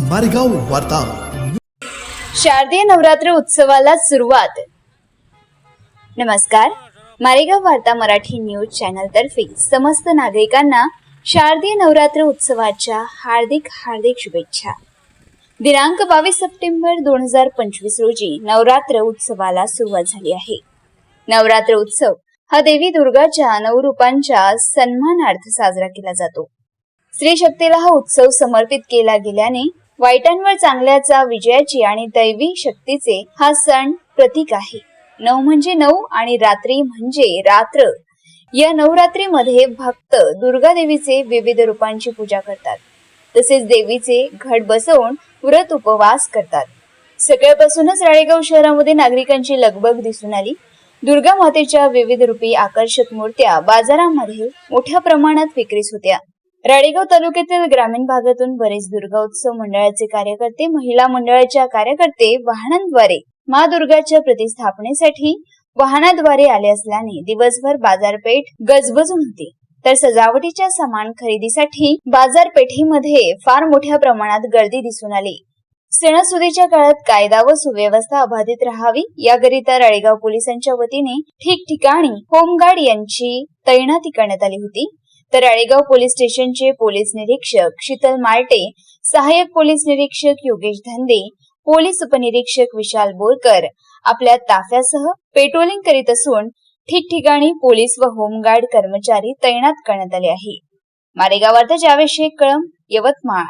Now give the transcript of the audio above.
मारेगाव वार्ता. शारदीय नवरात्र उत्सवाला सुरुवात. नमस्कार. मारेगाव वार्ता मराठी न्यूज चॅनल तर्फे समस्त नागरिकांना शारदीय नवरात्र उत्सवाच्या हार्दिक हार्दिक शुभेच्छा. दिनांक बावीस सप्टेंबर दोन हजार पंचवीस रोजी नवरात्र उत्सवाला सुरुवात झाली आहे. नवरात्र उत्सव हा देवी दुर्गाच्या नऊ रूपांच्या सन्मानार्थ साजरा केला जातो. स्त्री शक्तीला हा उत्सव समर्पित केला गेल्याने वाईटांवर चांगल्याचा विजयाची आणि दैवी शक्तीचे हा सण प्रतीक आहे. नऊ म्हणजे नऊ आणि रात्री म्हणजे रात्र. या नवरात्रीमध्ये भक्त दुर्गा देवीचे विविध रूपांची पूजा करतात. तसेच देवीचे घट बसवून व्रत उपवास करतात. सकाळपासूनच राळेगाव शहरामध्ये नागरिकांची लगबग दिसून आली. दुर्गा मातेच्या विविध रूपी आकर्षक मूर्त्या बाजारामध्ये मोठ्या प्रमाणात विक्रीस होत्या. राळेगाव तालुक्यातील ग्रामीण भागातून बरेच दुर्गा उत्सव मंडळाचे कार्यकर्ते महिला मंडळाच्या कार्यकर्ते वाहनांद्वारे मा दुर्गाच्या प्रतिस्थापनेसाठी वाहनाद्वारे आले असल्याने दिवसभर बाजारपेठ गजबजून होती. तर सजावटीच्या सामान खरेदीसाठी बाजारपेठेमध्ये फार मोठ्या प्रमाणात गर्दी दिसून आली. सणासुदीच्या काळात कायदा व सुव्यवस्था अबाधित राहावी याकरिता राळेगाव पोलिसांच्या वतीने ठिकठिकाणी होमगार्ड यांची तैनाती करण्यात आली होती. तर राळेगाव पोलीस स्टेशनचे पोलीस निरीक्षक शीतल मार्टे सहाय्यक पोलीस निरीक्षक योगेश धंदे पोलीस उपनिरीक्षक विशाल बोरकर आपल्या ताफ्यासह पेट्रोलिंग करीत असून ठिकठिकाणी पोलीस व होमगार्ड कर्मचारी तैनात करण्यात आले आहे. मारेगाव जावेशे शेख कळम यवतमाळ.